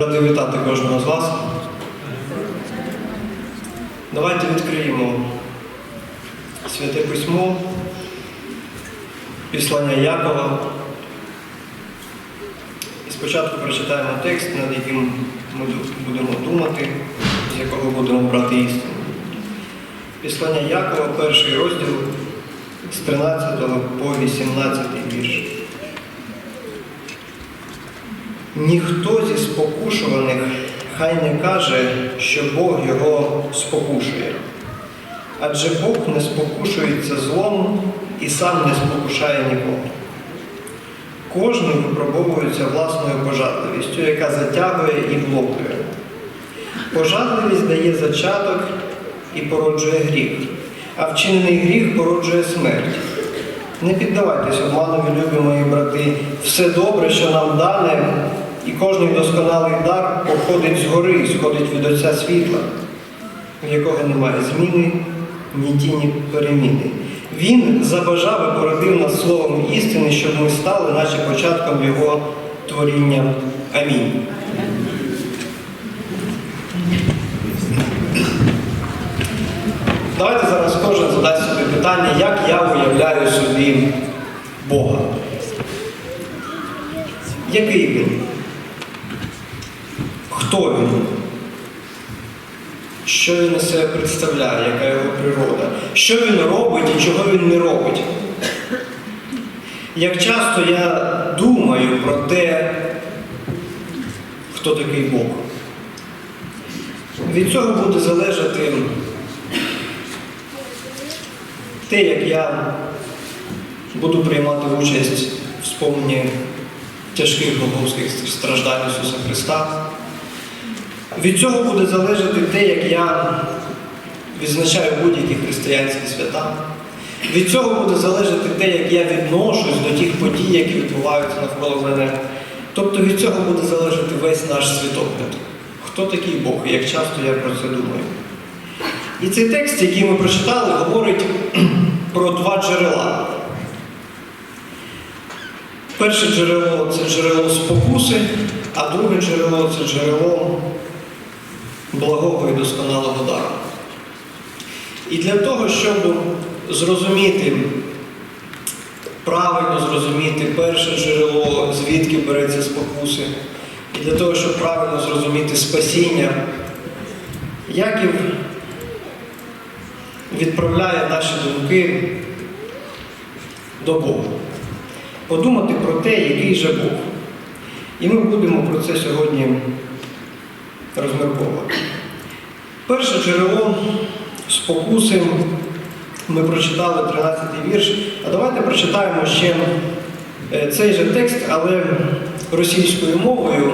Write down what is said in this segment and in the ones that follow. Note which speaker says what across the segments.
Speaker 1: Радий вітати кожного з вас. Давайте відкриємо Святе Письмо, Післання Якова. І спочатку прочитаємо текст, над яким ми будемо думати, з якого будемо брати істину. Післання Якова, перший розділ з 13 по 18 вірш. Ніхто зі спокушуваних хай не каже, що Бог його спокушує. Адже Бог не спокушується злом і сам не спокушає нікого. Кожен випробовується власною пожадливістю, яка затягує і блокує. Пожадливість дає зачаток і породжує гріх, а вчинений гріх породжує смерть. Не піддавайтесь обманові, любі мої брати. Все добре, що нам дане, і кожний досконалий дар походить згори, сходить від Отця світла, в якого немає зміни, ні тіні переміни. Він забажав і породив нас словом істини, щоб ми стали, наче початком Його творіння. Амінь. Давайте зараз кожен задасть собі питання, як я уявляю собі Бога. Який він? Хто він? Що він із себе представляє, яка його природа? Що він робить і чого він не робить? Як часто я думаю про те, хто такий Бог? Від цього буде залежати те, як я буду приймати участь в спомні тяжких голговських страждань Ісуса Христа. Від цього буде залежати те, як я відзначаю будь-які християнські свята. Від цього буде залежати те, як я відношусь до тих подій, які відбуваються навколо мене. Тобто від цього буде залежати весь наш світогляд. Хто такий Бог і як часто я про це думаю. І цей текст, який ми прочитали, говорить про два джерела. Перше джерело це джерело спокуси, а друге джерело це джерело благого і досконалого дару. І для того, щоб зрозуміти, правильно зрозуміти перше джерело, звідки береться спокуси, і для того, щоб правильно зрозуміти спасіння, Яків відправляє наші думки до Бога. Подумати про те, який же Бог. І ми будемо про це сьогодні розмірковувати. Перше джерело спокуси ми прочитали 13-й вірш. А давайте прочитаємо ще е, цей же текст, але російською мовою.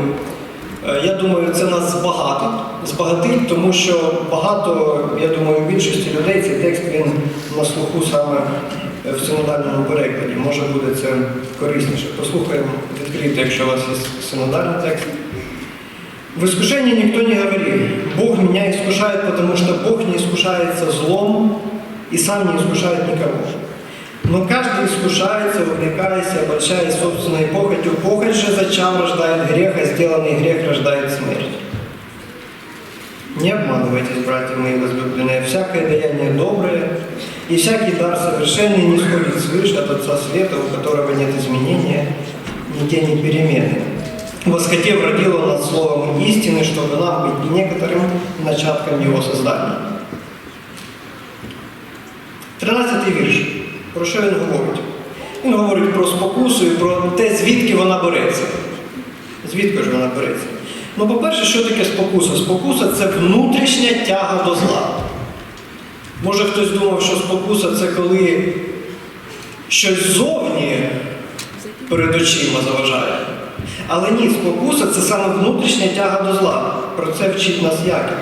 Speaker 1: Е, Я думаю, це нас збагатить, збагатить, тому що багато, я думаю, більшості людей цей текст він на слуху саме в синодальному перекладі. Може буде це корисніше. Послухаємо, відкрийте, якщо у вас є синодальний текст. В искушении никто не говорил, Бог меня искушает, потому что Бог не искушается злом и сам не искушает никого. Но каждый искушается, увлекаясь и обольщаясь собственной похотью. Похоть же зачем рождает грех, а сделанный грех рождает смерть. Не обманывайтесь, братья мои возлюбленные, всякое даяние доброе и всякий дар совершенный не сходит свыше от Отца Света, у которого нет изменения, ни тени перемены. Восхотев родил он нас словом истины, чтобы нам быть некоторым начатком его создания. 13 вірш. Про що він говорить? Він говорить про спокусу і про те, звідки вона береться. Звідки ж вона береться? Ну, по-перше, що таке спокуса? Спокуса це внутрішня тяга до зла. Може хтось думав, що спокуса це коли щось ззовні перед очима заважає. Але ні, спокуса це саме внутрішня тяга до зла. Про це вчить нас Яків.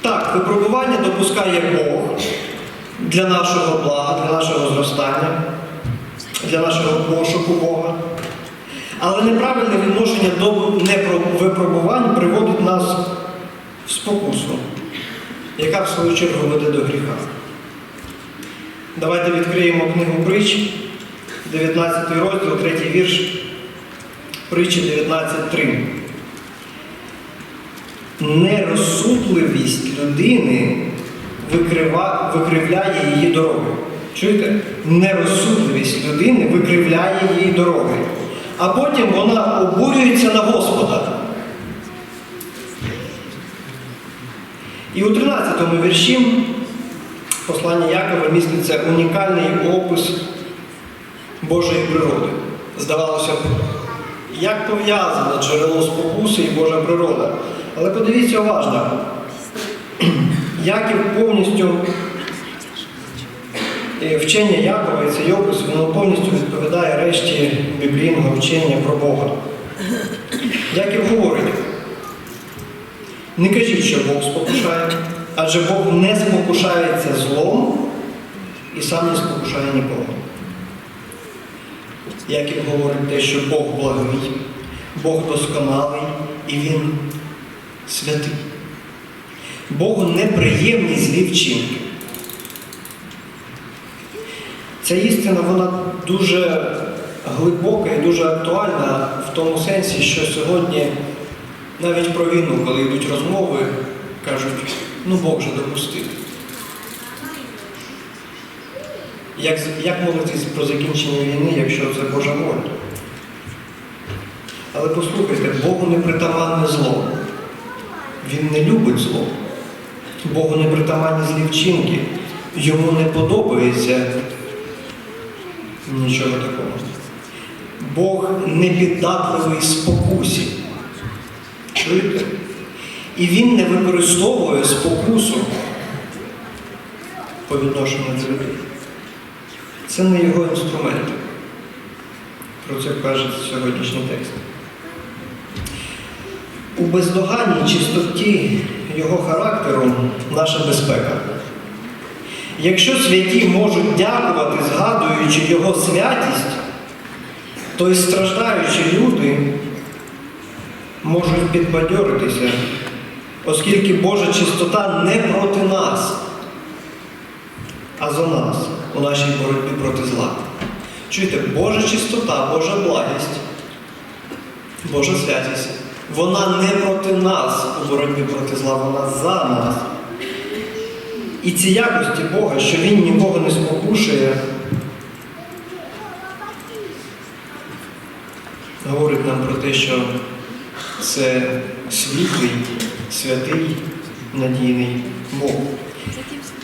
Speaker 1: Так, випробування допускає Бог для нашого блага, для нашого зростання, для нашого пошуку Бога. Але неправильне відношення до випробувань приводить нас в спокусу, яка в свою чергу веде до гріха. Давайте відкриємо книгу притч, 19 розділ, 3 вірш, притчі 19.3. нерозсудливість людини викривляє її дороги. Чуєте? Нерозсудливість людини викривляє її дороги. А потім вона обурюється на Господа. І у 13 вірші послання Якова міститься унікальний опис Божої природи. Здавалося б, як пов'язано джерело спокуси і Божа природа. Але подивіться уважно, Яків повністю е, вчення Якова і цей опис, воно повністю відповідає решті біблійного вчення про Бога. Яків говорить, не кажіть, що Бог спокушає, адже Бог не спокушається злом і сам не спокушає нікого. Яків говорить те, що Бог благий, Бог досконалий і Він святий. Богу неприємні злі вчинки. Ця істина вона дуже глибока і дуже актуальна в тому сенсі, що сьогодні навіть про війну, коли йдуть розмови, кажуть, ну Бог же допустив. Як, як молитись про закінчення війни, якщо це Божа воля? Але послухайте, Богу не притаманне зло. Він не любить зло. Богу не притаманні злі вчинки. Йому не подобається нічого такого. Бог не піддатливий спокусі. Чуєте? І він не використовує спокусу по відношенню до людей. Це не його інструмент. Про це каже сьогоднішній текст. У бездоганній чистоті його характеру наша безпека. Якщо святі можуть дякувати, згадуючи його святість, то й страждаючі люди можуть підбадьоритися, оскільки Божа чистота не проти нас, а за нас у нашій боротьбі проти зла. Чуєте, Божа чистота, Божа благість, Божа святість, вона не проти нас у боротьбі проти зла, вона за нас. І ці якості Бога, що Він нікого не спокушує, говорить нам про те, що це світлий, святий, надійний Бог.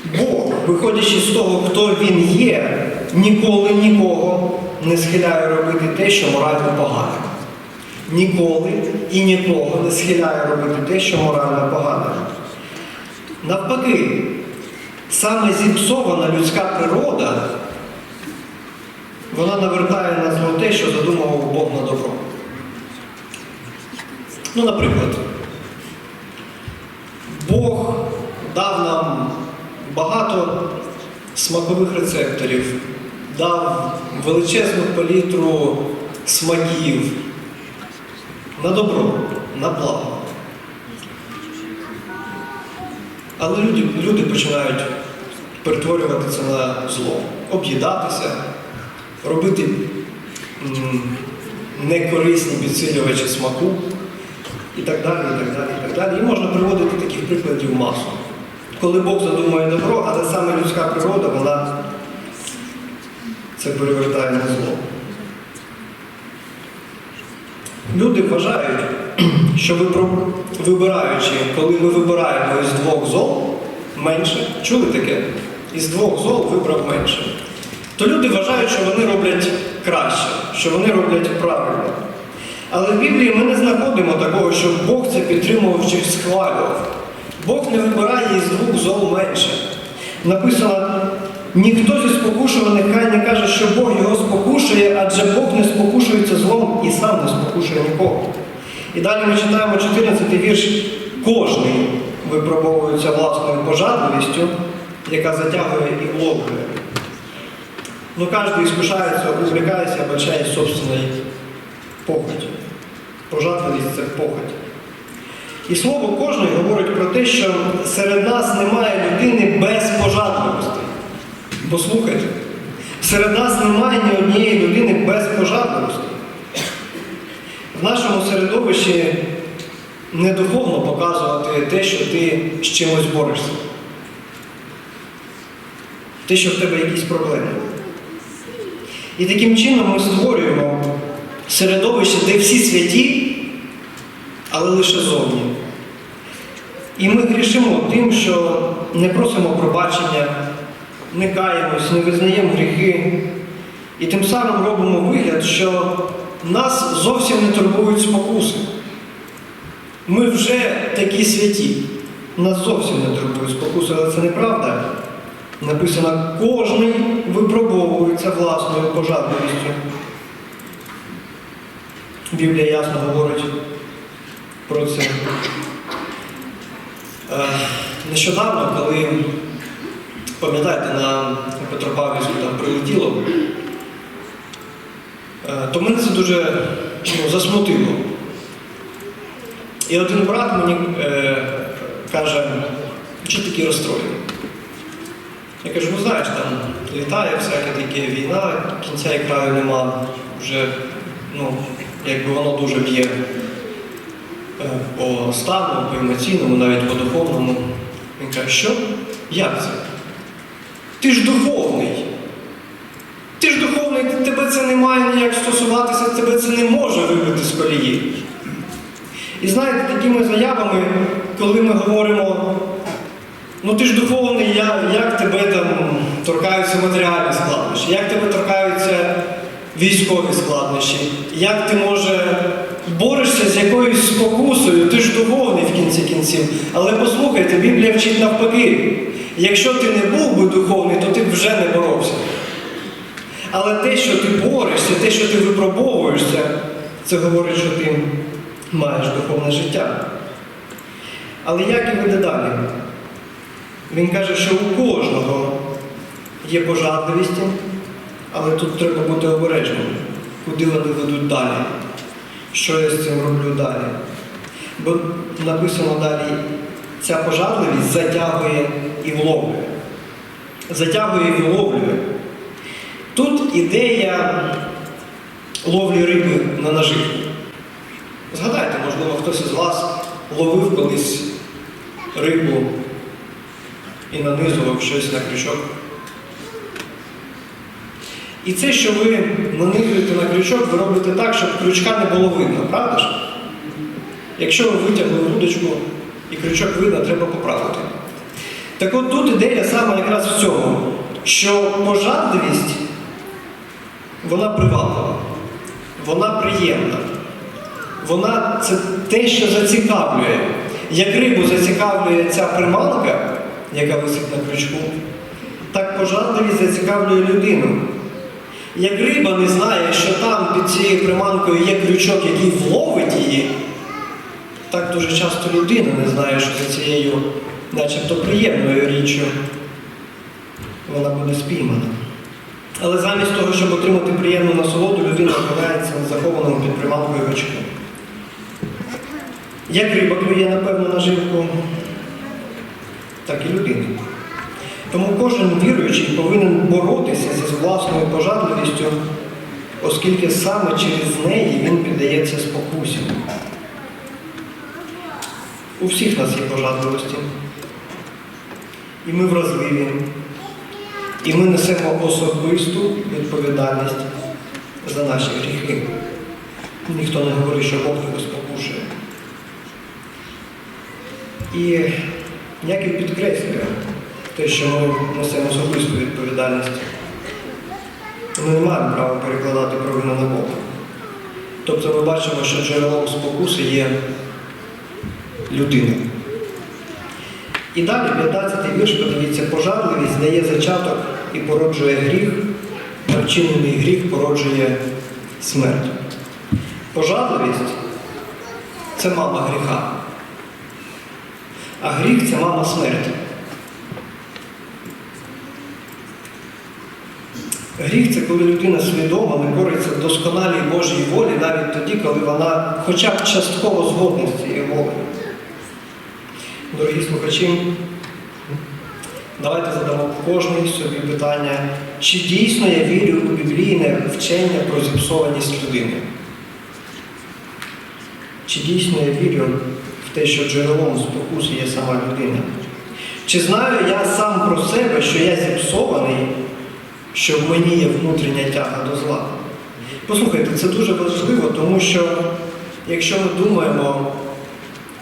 Speaker 1: Бог, виходячи з того, хто він є, ніколи нікого не схиляє робити те, що морально погане. Ніколи і нікого не схиляє робити те, що морально погане. Навпаки, саме зіпсована людська природа, вона навертає нас на те, що задумував Бог на добро. Ну, наприклад, Бог дав нам багато смакових рецепторів, дав величезну палітру смаків на добро, на благо. Але люди, люди починають перетворювати це на зло, об'їдатися, робити некорисні підсилювачі смаку і так далі, і так далі, і так далі. І можна приводити таких прикладів масу. Коли Бог задумує добро, але саме людська природа, вона це перевертає на зло. Люди вважають, що вибираючи, коли ми вибираємо із двох зол менше, чули таке? Із двох зол вибрав менше. То люди вважають, що вони роблять краще, що вони роблять правильно. Але в Біблії ми не знаходимо такого, щоб Бог це підтримував чи схвалював. Бог не вибирає із двох зол менше. Написано, ніхто зі спокушуваних хай не каже, що Бог його спокушує, адже Бог не спокушується злом і сам не спокушує нікого. І далі ми читаємо 14 вірш. Кожний випробовується власною пожадливістю, яка затягує і вловлює. Ну, кожен іскушається, увлекається, обольщає собственної похоті. Пожадливість це похоть. І слово кожної говорить про те, що серед нас немає людини без пожадливості. Послухайте, серед нас немає ні однієї людини без пожадливості. В нашому середовищі не духовно показувати те, що ти з чимось борешся. Те, що в тебе якісь проблеми. І таким чином ми створюємо середовище, де всі святі, але лише зовні. І ми грішимо тим, що не просимо пробачення, не каємось, не визнаємо гріхи. І тим самим робимо вигляд, що нас зовсім не турбують спокуси. Ми вже такі святі. Нас зовсім не турбують спокуси, але це неправда. Написано, кожний випробовується власною пожадливістю. Біблія ясно говорить про це. Е, Нещодавно, коли, пам'ятаєте, на Петропавлівську там прилетіло, е, то мене це дуже ну, засмутило. І один брат мені е, каже, що такий розстроєний? Я кажу, ну знаєш, там літає всяке таке війна, кінця і краю нема, вже ну, якби воно дуже б'є по стану, по емоційному, навіть по духовному. Він каже, що? Як це? Ти ж духовний. Ти ж духовний, тебе це не має ніяк стосуватися, тебе це не може вибити з колії. І знаєте, такими заявами, коли ми говоримо, ну ти ж духовний, я- як тебе там торкаються матеріальні складнощі, як тебе торкаються військові складнощі, як ти може борешся з якоюсь спокусою, ти ж духовний в кінці кінців. Але послухайте, Біблія вчить навпаки. Якщо ти не був би духовний, то ти б вже не боровся. Але те, що ти борешся, те, що ти випробовуєшся, це говорить, що ти маєш духовне життя. Але як і веде далі? Він каже, що у кожного є пожадливість, але тут треба бути обережним, куди вони ведуть далі, що я з цим роблю далі. Бо написано далі, ця пожадливість затягує і вловлює. Затягує і вловлює. Тут ідея ловлі риби на наживку. Згадайте, можливо, хтось із вас ловив колись рибу і нанизував щось на крючок. І це, що ви нанизуєте на крючок, ви робите так, щоб крючка не було видно, правда ж? Якщо ви витягли вудочку і крючок видно, треба поправити. Так от тут ідея саме якраз в цьому, що пожадливість, вона приваблива, вона приємна. Вона це те, що зацікавлює. Як рибу зацікавлює ця приманка, яка висить на крючку, так пожадливість зацікавлює людину. Як риба не знає, що там під цією приманкою є крючок, який вловить її, так дуже часто людина не знає, що за цією, начебто приємною річчю, вона буде спіймана. Але замість того, щоб отримати приємну насолоду, людина опинається на захованому під приманкою гачку. Як риба клює на певну наживку, так і людина. Тому кожен віруючий повинен боротися зі власною пожадливістю, оскільки саме через неї він піддається спокусі. У всіх нас є пожадливості. І ми вразливі. І ми несемо особисту відповідальність за наші гріхи. Ніхто не говорить, що Бог його спокушує. І як і підкреслює те, що ми несемо особисту відповідальність, ми не маємо права перекладати провину на Бога. Тобто ми бачимо, що джерелом спокуси є людина. І далі 15-й вірш, подивіться, пожарливість дає зачаток і породжує гріх, а вчинений гріх породжує смерть. Пожадливість це мама гріха. А гріх це мама смерті. Гріх це коли людина свідомо не кориться досконалій Божій волі, навіть тоді, коли вона хоча б частково згодна з цією волею. Дорогі слухачі, давайте задамо кожній собі питання, чи дійсно я вірю у біблійне вчення про зіпсованість людини? Чи дійсно я вірю в те, що джерелом спокуси є сама людина? Чи знаю я сам про себе, що я зіпсований, що в мені є внутрішня тяга до зла? Послухайте, це дуже важливо, тому що якщо ми думаємо,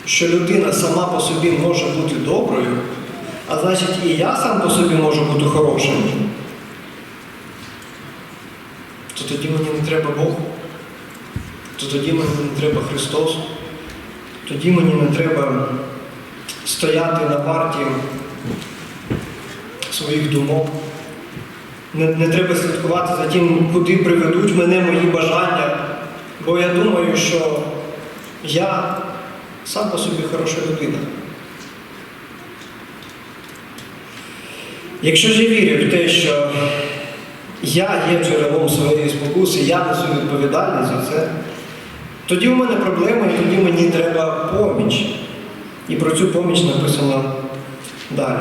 Speaker 1: що людина сама по собі може бути доброю, а значить і я сам по собі можу бути хорошим, то тоді мені не треба Бог, то тоді мені не треба Христос, тоді мені не треба стояти на варті своїх думок. Не, не треба слідкувати за тим, куди приведуть мене мої бажання. Бо я думаю, що я сам по собі хороша людина. Якщо ж я вірю в те, що я є джерелом своєї спокуси, я несу відповідальність за це, тоді у мене проблема, і тоді мені треба поміч. І про цю поміч написано далі.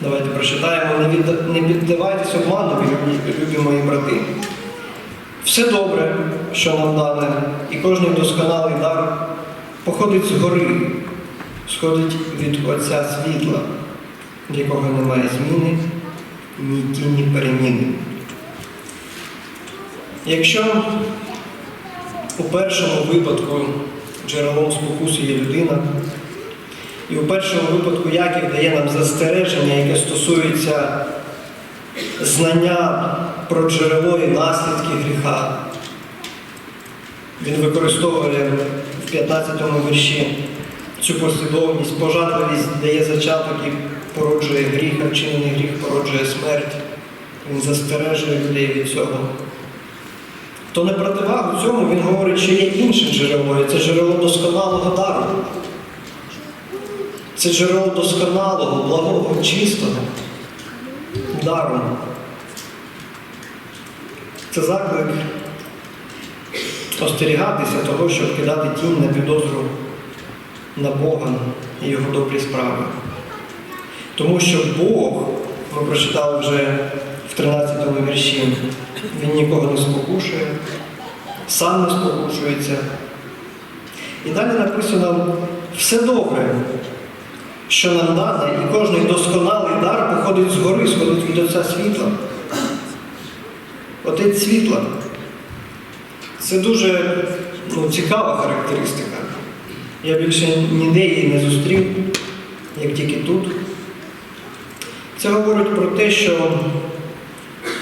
Speaker 1: Давайте прочитаємо. Не, піддавайтесь обману, любі, мої брати. Все добре, що нам дане, і кожний досконалий дар походить з гори, сходить від Отця світла, в якого немає зміни, ні тіні переміни. Якщо у першому випадку джерелом спокуси є людина, і у першому випадку Яків дає нам застереження, яке стосується знання про джерело і наслідки гріха. Він використовує в 15-му вірші цю послідовність, пожадливість дає зачаток і породжує гріх, а вчинений гріх породжує смерть. Він застережує людей від цього. То не противагу цьому він говорить, що є інше джерело, і це джерело досконалого дару. Це джерело досконалого, благого, чистого дару. Це заклик остерігатися того, щоб кидати тінь на підозру на Бога і його добрі справи. Тому що Бог, ми прочитали вже в 13 му вірші, Він нікого не спокушує, сам не спокушується. І далі написано все добре, що нам дане, і кожний досконалий дар походить згори, сходить від Отця світла. Отець світла. Це дуже ну, цікава характеристика. Я більше ніде її не зустрів, як тільки тут. Це говорить про те, що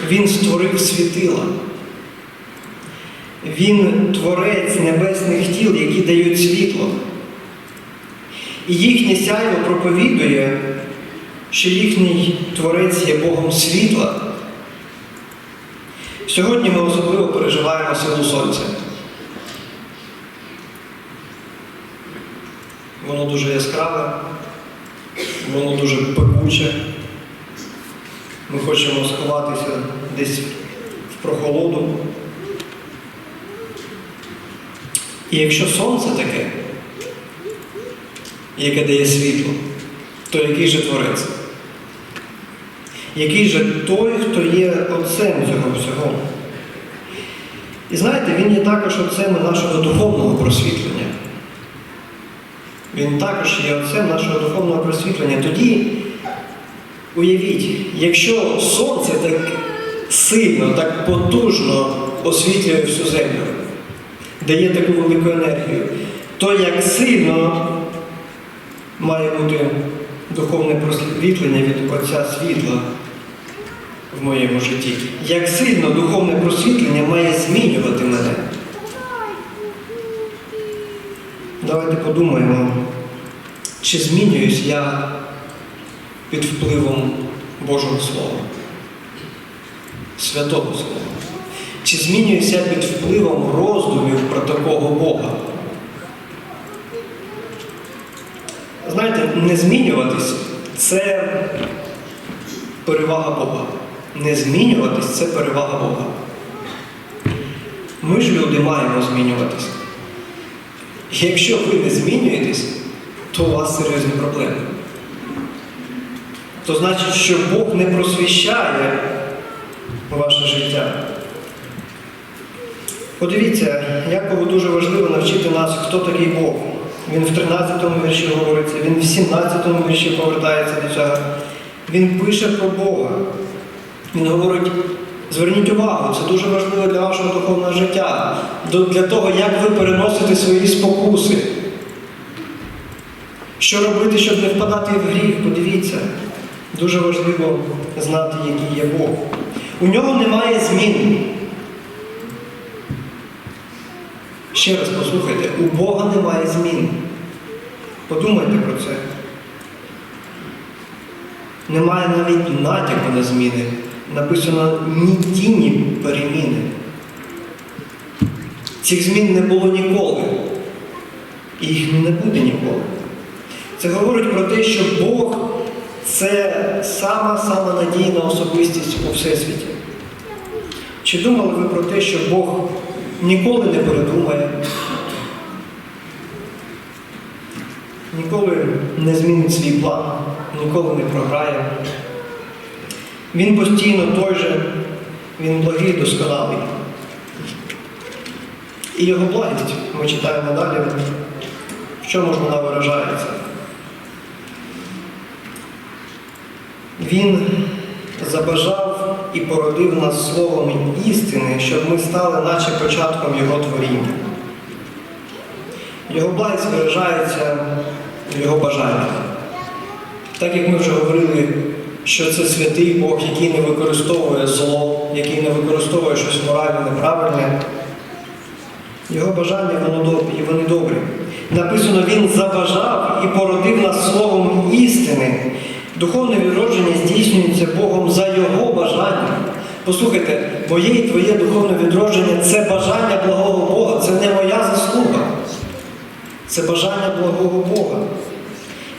Speaker 1: він створив світила. Він творець небесних тіл, які дають світло. І їхнє сяйво проповідує, що їхній творець є Богом світла. Сьогодні ми особливо переживаємо силу сонця. Воно дуже яскраве, воно дуже пекуче. Ми хочемо сховатися десь в прохолоду. І якщо сонце таке, яке дає світло, то який же творець? Який же той, хто є отцем цього всього? І знаєте, він є також отцем нашого духовного просвітлення. Він також є отцем нашого духовного просвітлення. Тоді, уявіть, якщо сонце так сильно, так потужно освітлює всю землю, дає таку велику енергію, то як сильно має бути духовне просвітлення від Отця світла в моєму житті. Як сильно духовне просвітлення має змінювати мене. Давайте подумаємо, чи змінююсь я під впливом Божого Слова, Святого Слова. Чи змінююсь я під впливом роздумів про такого Бога? Знаєте, не змінюватись це перевага Бога. Не змінюватись це перевага Бога. Ми ж люди маємо змінюватись. Якщо ви не змінюєтесь, то у вас серйозні проблеми. То значить, що Бог не просвіщає ваше життя. Подивіться, Якову дуже важливо навчити нас, хто такий Бог. Він в 13-му вірші говориться, він в 17-му вірші повертається до цього. Він пише про Бога. Він говорить, зверніть увагу, це дуже важливо для вашого духовного життя, для того, як ви переносите свої спокуси. Що робити, щоб не впадати в гріх? Подивіться. Дуже важливо знати, який є Бог. У нього немає змін. Ще раз послухайте, у Бога немає змін. Подумайте про це. Немає навіть натяку на зміни. Написано ні тіні переміни. Цих змін не було ніколи. І їх не буде ніколи. Це говорить про те, що Бог це сама-сама надійна особистість у Всесвіті. Чи думали ви про те, що Бог ніколи не передумає, ніколи не змінить свій план, ніколи не програє? Він постійно той же, він благий, досконалий. І його благість, ми читаємо далі, в чому ж вона виражається? Він забажав і породив нас словом істини, щоб ми стали наче початком Його творіння. Його благість виражається в Його бажаннях. Так як ми вже говорили, що це святий Бог, який не використовує зло, який не використовує щось моральне, неправильне. Його бажання воно добрі, і вони добрі. Написано, Він забажав і породив нас словом істини. Духовне відродження здійснюється Богом за Його бажанням. Послухайте, моє і твоє духовне відродження це бажання благого Бога, це не моя заслуга. Це бажання благого Бога.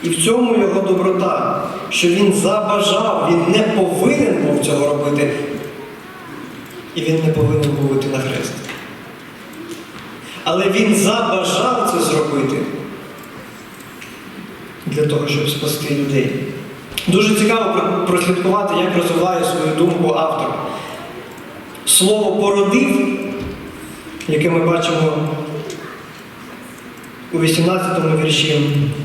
Speaker 1: І в цьому його доброта, що він забажав, він не повинен був цього робити, і він не повинен був іти на хрест. Але він забажав це зробити для того, щоб спасти людей. Дуже цікаво прослідкувати, як розвиває свою думку автор. Слово породив, яке ми бачимо у 18 вірші,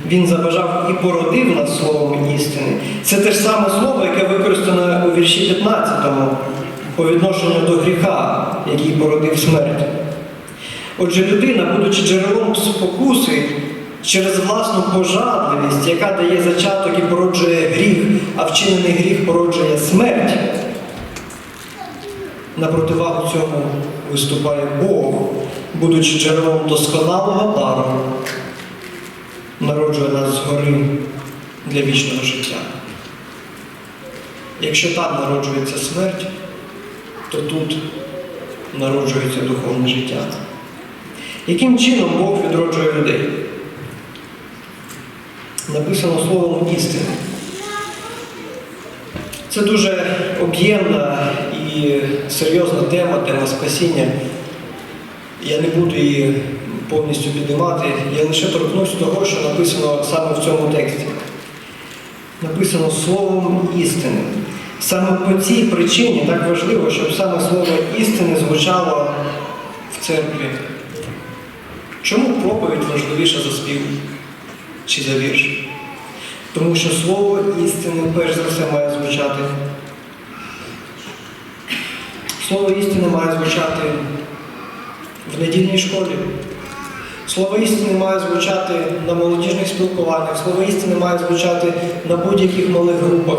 Speaker 1: він забажав і породив нас словом істини. Це те ж саме слово, яке використано у вірші 15 по відношенню до гріха, який породив смерть. Отже, людина, будучи джерелом спокуси через власну пожадливість, яка дає зачаток і породжує гріх, а вчинений гріх породжує смерть, на противагу цьому виступає Бог, будучи джерелом досконалого дару, народжує нас згори для вічного життя. Якщо там народжується смерть, то тут народжується духовне життя. Яким чином Бог відроджує людей? Написано словом істини. Це дуже об'ємна і серйозна тема, тема спасіння. Я не буду її повністю піднімати, я лише торкнусь того, що написано саме в цьому тексті. Написано словом істини. Саме по цій причині так важливо, щоб саме слово істини звучало в церкві. Чому проповідь важливіша за спів чи за вірш? Тому що слово істини перш за все має звучати. Слово істини має звучати в недільній школі. Слово істини має звучати на молодіжних спілкуваннях, слово істини має звучати на будь-яких малих групах,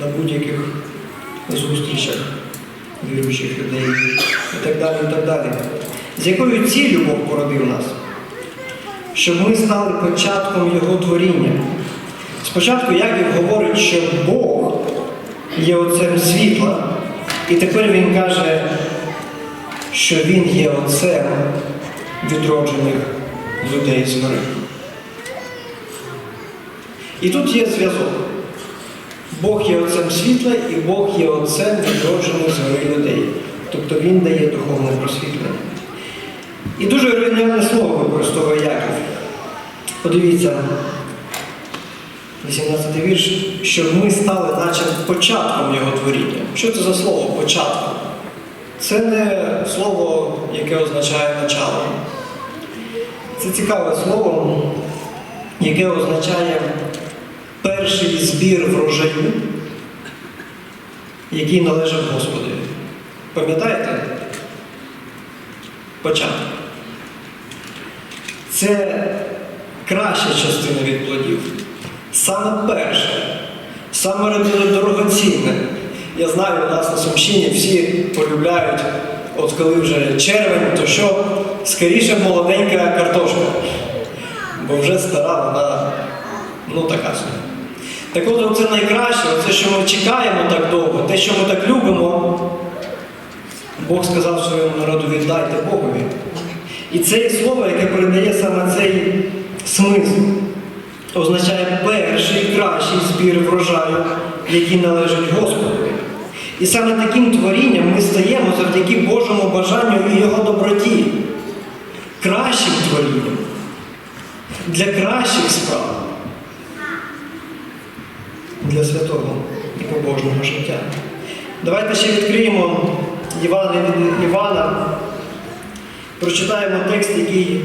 Speaker 1: на будь-яких зустрічах віруючих людей і так далі. і так далі. З якою ціллю Бог породив нас? Щоб ми стали початком Його творіння. Спочатку Яків говорить, що Бог є отцем світла, і тепер він каже, що Він є отцем відроджених людей згори. І тут є зв'язок. Бог є отцем світла і Бог є отцем відроджених згори людей. Тобто Він дає духовне просвітлення. І дуже оригінальне слово використовує Яків. Подивіться, 18 вірш, щоб ми стали наче початком його творіння. Що це за слово початком? Це не слово, яке означає начало. Це цікаве слово, яке означає перший збір врожаю, який належав Господу. Пам'ятаєте? Початок. Це краща частина від плодів. Саме перше, саме дорогоцінне. Я знаю, у нас на Сумщині всі полюбляють, от коли вже червень, то що скоріше молоденька картошка. Бо вже стара вона ну така собі. Так от це найкраще, це, що ми чекаємо так довго, те, що ми так любимо, Бог сказав своєму народу, віддайте Богові. І це слово, яке передає саме цей смисл, означає перший кращий збір врожаю, який належить Господу. І саме таким творінням ми стаємо завдяки Божому бажанню і Його доброті, кращим творінням, для кращих справ, для святого і побожного життя. Давайте ще відкриємо від Івана. Прочитаємо текст, який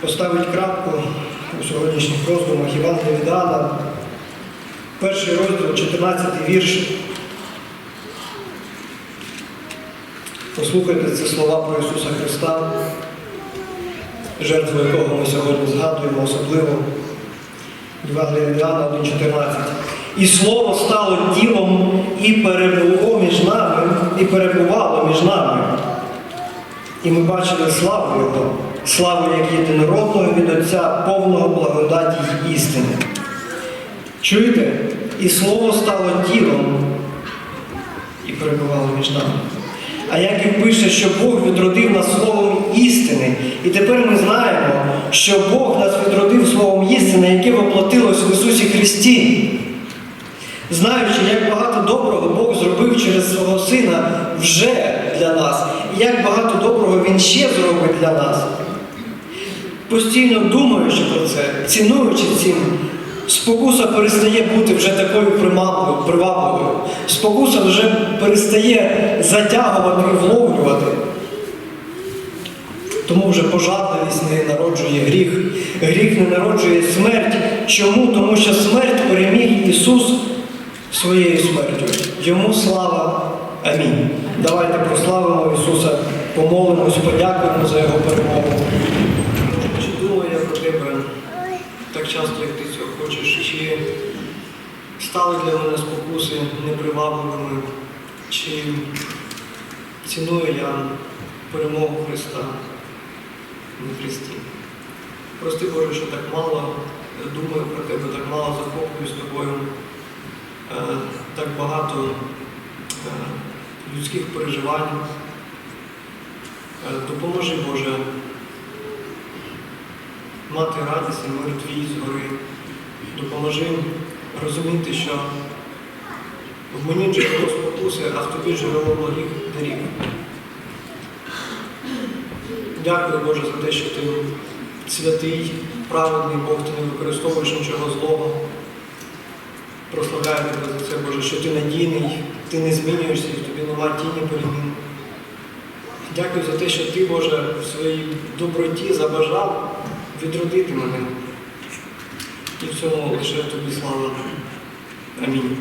Speaker 1: поставить крапку у сьогоднішніх роздумах Євангелія від Перший розділ, 14 вірш. Послухайте ці слова про Ісуса Христа, жертву якого ми сьогодні згадуємо особливо. Євангелія від Іоанна 1.14. І слово стало тілом і перебуло між нами, і перебувало між нами. І ми бачили славу Його, славу як єдинородного від Отця, повного благодаті й істини. Чуєте? І слово стало тілом і перебувало між нами. А як і пише, що Бог відродив нас словом істини. І тепер ми знаємо, що Бог нас відродив словом істини, яке воплотилось в Ісусі Христі. Знаючи, як багато доброго Бог зробив через свого Сина вже для нас, і як багато доброго Він ще зробить для нас. Постійно думаючи про це, цінуючи цим, спокуса перестає бути вже такою примабливою, привабливою. Спокуса вже перестає затягувати і вловлювати. Тому вже пожадливість не народжує гріх. Гріх не народжує смерть. Чому? Тому що смерть переміг Ісус своєю смертю. Йому слава. Амінь. Давайте прославимо Ісуса, помолимось, подякуємо за Його перемогу. Чи думаю я про тебе так часто, як ти цього хочеш, чи стали для мене спокуси непривабливими, чи ціную я перемогу Христа на Христі. Прости Боже, що так мало думаю про тебе, так мало захоплююсь тобою, е, так багато е, людських переживань. Е, Допоможи, Боже, мати радість і мир твій згори. Допоможи розуміти, що в мені джерело спокуси, а в тобі джерело благих дарів. Дякую, Боже, за те, що ти святий, праведний Бог, ти не використовуєш нічого злого. Прославляю тебе за це, Боже, що ти надійний, ти не змінюєшся, в тіні. Дякую за те, що ти, Боже, в своїй доброті забажав відродити мене. І в цьому лише тобі слава. Амінь.